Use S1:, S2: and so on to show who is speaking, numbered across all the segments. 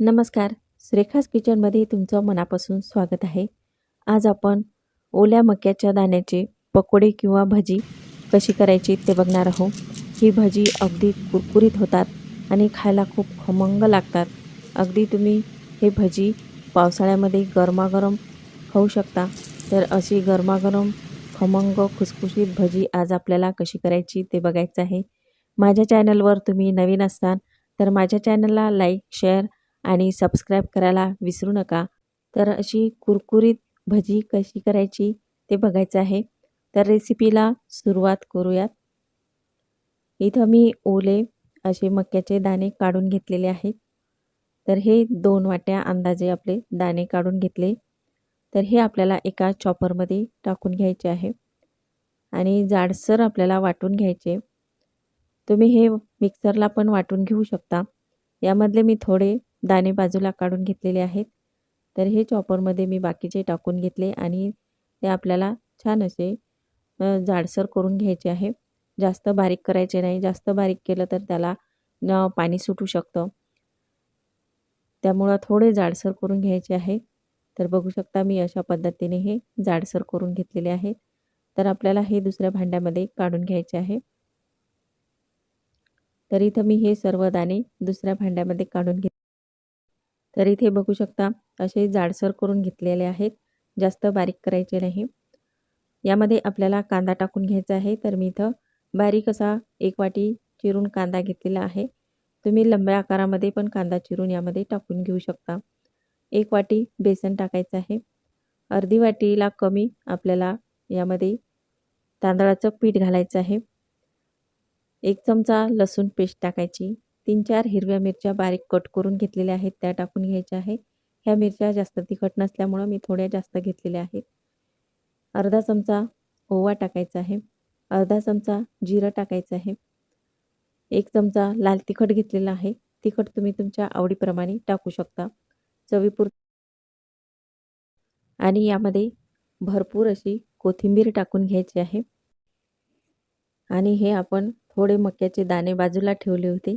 S1: नमस्कार. श्रेखास किचनमध्ये तुमचं मनापासून स्वागत आहे. आज आपण ओल्या मक्याच्या दाण्याचे पकोडे किंवा भजी कशी करायची ते बघणार आहोत. ही भजी अगदी कुरकुरीत होतात आणि खायला खूप खमंग लागतात. अगदी तुम्ही हे भजी पावसाळ्यामध्ये गरमागरम खाऊ शकता. तर अशी गरमागरम खमंग खुसखुशीत भजी आज आपल्याला कशी करायची ते बघायचं आहे. माझ्या चॅनलवर तुम्ही नवीन असाल तर माझ्या चॅनलला लाईक शेअर आणि सबस्क्राईब करायला विसरू नका. तर अशी कुरकुरीत भजी कशी करायची ते बघायचं आहे. तर रेसिपीला सुरुवात करूयात. इथं मी ओले असे मक्याचे दाणे काढून घेतलेले आहेत. तर हे दोन वाट्या अंदाजे आपले दाणे काढून घेतले. तर हे आपल्याला एका चॉपरमध्ये टाकून घ्यायचे आहे. आणि जाडसर आपल्याला वाटून घ्यायचे. तुम्ही हे मिक्सरला पण वाटून घेऊ शकता. यामधले मी थोडे दाणे बाजूला काढून घेतलेले आहेत. तर हे चॉपरमध्ये मी बाकीचे टाकून घेतले आणि ते आपल्याला छान असे जाडसर करून घ्यायचे आहे. जास्त बारीक करायचे नाही. जास्त बारीक केलं तर त्याला पाणी सुटू शकतं. त्यामुळं थोडे जाडसर करून घ्यायचे आहे. तर बघू शकता मी अशा पद्धतीने हे जाडसर करून घेतलेले आहे. तर आपल्याला हे दुसऱ्या भांड्यामध्ये काढून घ्यायचे आहे. तर इथं मी हे सर्व दाणे दुसऱ्या भांड्यामध्ये काढून घेत तर इथे बघू शकता असे जाडसर करून घेतलेले आहेत. जास्त बारीक करायचे नाही. यामध्ये आपल्याला कांदा टाकून घ्यायचा आहे. तर मी इथं बारीक असा एक वाटी चिरून कांदा घेतलेला आहे. तुम्ही लंब्या आकारामध्ये पण कांदा चिरून यामध्ये टाकून घेऊ शकता. एक वाटी बेसन टाकायचं आहे. अर्धी वाटीला कमी आपल्याला यामध्ये तांदळाचं पीठ घालायचं आहे. एक चमचा लसूण पेस्ट टाकायची. तीन चार हिरव्या मिरच्या बारीक कट करून घेतलेल्या आहेत त्या टाकून घ्यायच्या आहे. ह्या मिरच्या जास्त तिखट नसल्यामुळं मी थोड्या जास्त घेतलेल्या आहेत. अर्धा चमचा ओवा टाकायचा आहे. अर्धा चमचा जिरं टाकायचं आहे. एक चमचा लाल तिखट घेतलेला आहे. तिखट तुम्ही तुमच्या आवडीप्रमाणे टाकू शकता. चवीपूर आणि यामध्ये भरपूर अशी कोथिंबीर टाकून घ्यायची आहे. आणि हे आपण थोडे मक्याचे दाणे बाजूला ठेवले होते.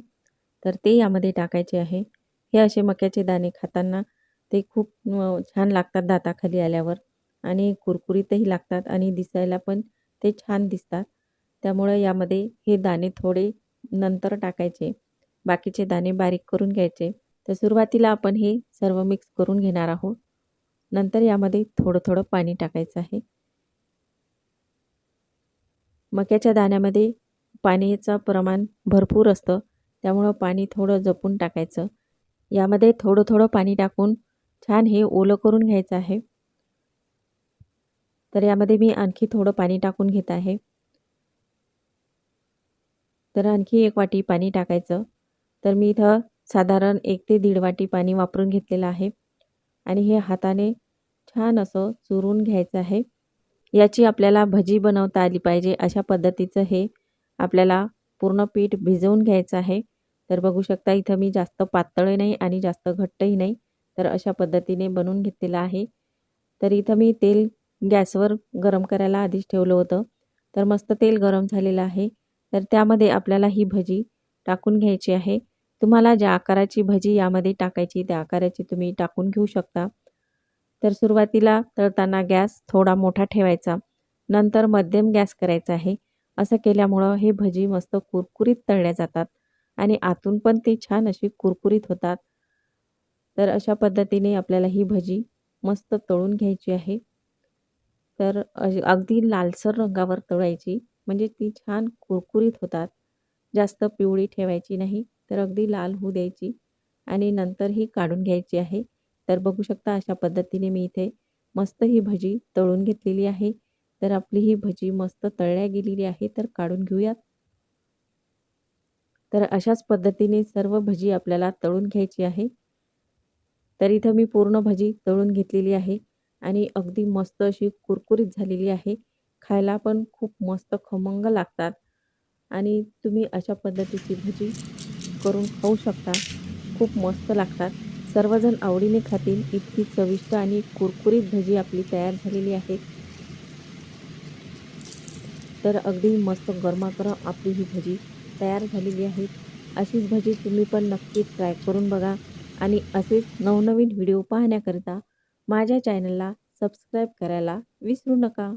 S1: तर ते यामध्ये टाकायचे आहे. हे असे मक्याचे दाणे खाताना ते खूप छान लागतात दाताखाली आल्यावर. आणि कुरकुरीतही लागतात आणि दिसायला पण ते छान दिसतात. त्यामुळं यामध्ये हे दाणे थोडे नंतर टाकायचे. बाकीचे दाणे बारीक करून घ्यायचे. तर सुरुवातीला आपण हे सर्व मिक्स करून घेणार आहोत. नंतर यामध्ये थोडं थोडं पाणी टाकायचं आहे. मक्याच्या दाण्यामध्ये पाण्याचं प्रमाण भरपूर असतं. त्यामुळं पाणी थोडं जपून टाकायचं. यामध्ये थोडं थोडं पाणी टाकून छान हे ओलं करून घ्यायचं आहे. तर यामध्ये मी आणखी थोडं पाणी टाकून घेत आहे. तर आणखी एक वाटी पाणी टाकायचं. तर मी इथं साधारण एक ते दीड वाटी पाणी वापरून घेतलेलं आहे. आणि हे हाताने छान असं चुरून घ्यायचं आहे. याची आपल्याला भजी बनवता आली पाहिजे अशा पद्धतीचं हे आपल्याला पूर्ण पीठ भिजवून घ्यायचं आहे. तर बघू शकता इथं मी जास्त पातळही नाही आणि जास्त घट्टही नाही. तर अशा पद्धतीने बनवून घेतलेलं आहे. तर इथं मी तेल गॅसवर गरम करायला आधीच ठेवलं होतं. तर मस्त तेल गरम झालेलं आहे. तर त्यामध्ये आपल्याला ही भजी टाकून घ्यायची आहे. तुम्हाला ज्या आकाराची भजी यामध्ये टाकायची त्या आकाराची तुम्ही टाकून घेऊ शकता. तर सुरुवातीला तळताना गॅस थोडा मोठा ठेवायचा. नंतर मध्यम गॅस करायचा आहे. असं केल्यामुळं हे भजी मस्त कुरकुरीत तळल्या जातात. आणि आतून पण ते छान अशी कुरकुरीत होतात. तर अशा पद्धतीने आपल्याला ही भजी मस्त तळून घ्यायची आहे. तर अगदी लालसर रंगावर तळायची म्हणजे ती छान कुरकुरीत होतात. जास्त पिवळी ठेवायची नाही तर अगदी लाल होऊ द्यायची आणि नंतर ही काढून घ्यायची आहे. तर बघू शकता अशा पद्धतीने मी इथे मस्त ही भजी तळून घेतलेली आहे. तर आपली ही भजी मस्त तळल्या गेलेली आहे तर काढून घेऊयात. तर अशाच पद्धतीने सर्व भजी आपल्याला तळून घ्यायची आहे. तर इथं मी पूर्ण भजी तळून घेतलेली आहे आणि अगदी मस्त अशी कुरकुरीत झालेली आहे. खायला पण खूप मस्त खमंग लागतात आणि तुम्ही अशा पद्धतीची भजी करून खाऊ शकता. खूप मस्त लागतात. सर्वजण आवडीने खातील. इतकी चविष्ट आणि कुरकुरीत भजी आपली तयार झालेली आहे. तर अगदी मस्त गरमागरम आपली ही भजी तयार झालेली आहेत. अशीच भजी तुम्ही पण नक्की ट्राय करून बघा आणि असेच नवनवीन व्हिडिओ पाहण्याकरिता माझ्या चॅनलला सबस्क्राईब करायला विसरू नका.